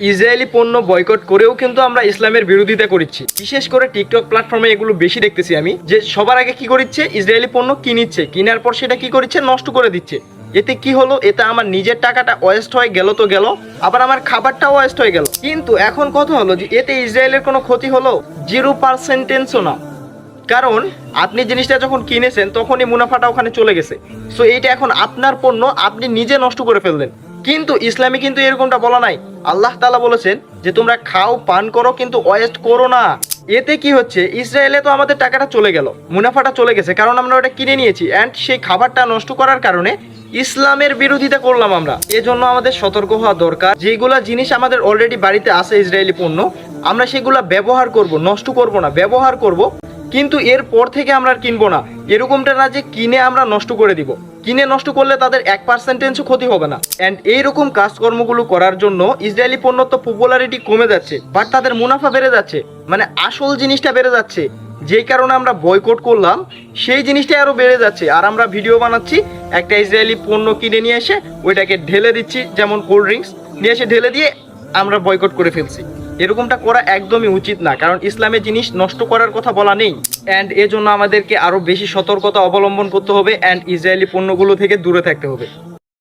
Israeli পণ্য boycott করেও কিন্তু আমরা ইসলামের বিরোধিতা করছি বিশেষ করে টিকটক প্ল্যাটফর্মে এগুলো বেশি দেখতেছি আমি, যে সবার আগে কি করছে ইসরায়েলি পণ্য কিনিচ্ছে, কেনার পর সেটা কি করছে নষ্ট করে দিচ্ছে। এতে কি হলো? এতে আমার নিজের টাকাটা ওয়েস্ট হয়ে গেল তো গেল, আবার আমার খাবারটাও ওয়েস্ট হয়ে গেল। কিন্তু এখন কথা হলো যে এতে ইসরায়েলের কোনো ক্ষতি হলো? জিরো পার্সেন্টেন্সও না। কারণ আপনি জিনিসটা যখন কিনেছেন, তখনই মুনাফাটা ওখানে চলে গেছে। সো এইটা এখন আপনার পণ্য, আপনি নিজে নষ্ট করে ফেললেন। কিন্তু ইসলামে কিন্তু এরকমটা বলা নাই। আল্লাহ তালা বলেছেন যে, তোমরা খাও, পান করো, কিন্তু ওয়েস্ট করো না। এতে কি হচ্ছে? ইসরায়েলে তো আমাদের টাকাটা চলে গেল, মুনাফাটা চলে গেছে, কারণ আমরা ওটা কিনে নিয়েছি। অ্যান্ড সেই খাবারটা নষ্ট করার কারণে ইসলামের বিরোধিতা করলাম আমরা। এজন্য আমাদের সতর্ক হওয়া দরকার। যেগুলা জিনিস আমাদের অলরেডি বাড়িতে আছে ইসরায়েলি পণ্য, আমরা সেগুলা ব্যবহার করব, নষ্ট করব না, ব্যবহার করব, কিন্তু এর পর থেকে আমরা আর কিনবো না। এরকমটা না যে কিনে আমরা নষ্ট করে দিব। কিনে নষ্ট করলে তাদের এক পার্সেন্টেন্সও ক্ষতি হবে না। অ্যান্ড এইরকম কাজকর্মগুলো করার জন্য ইসরায়েলি পণ্য তো পপুলারিটি কমে যাচ্ছে বাট তাদের মুনাফা বেড়ে যাচ্ছে। মানে আসল জিনিসটা বেড়ে যাচ্ছে। যেই কারণে আমরা বয়কট করলাম, সেই জিনিসটাই আরও বেড়ে যাচ্ছে। আর আমরা ভিডিও বানাচ্ছি, একটা ইসরায়েলি পণ্য কিনে নিয়ে এসে ওইটাকে ঢেলে দিচ্ছি, যেমন কোল্ড ড্রিঙ্কস নিয়ে এসে ঢেলে দিয়ে আমরা বয়কট করে ফেলছি। এরকমটা করা একদমই উচিত না, কারণ ইসলামের জিনিস নষ্ট করার কথা বলা নেই। অ্যান্ড এজন্য আমাদেরকে আরও বেশি সতর্কতা অবলম্বন করতে হবে অ্যান্ড ইসরায়েলি পণ্যগুলো থেকে দূরে থাকতে হবে।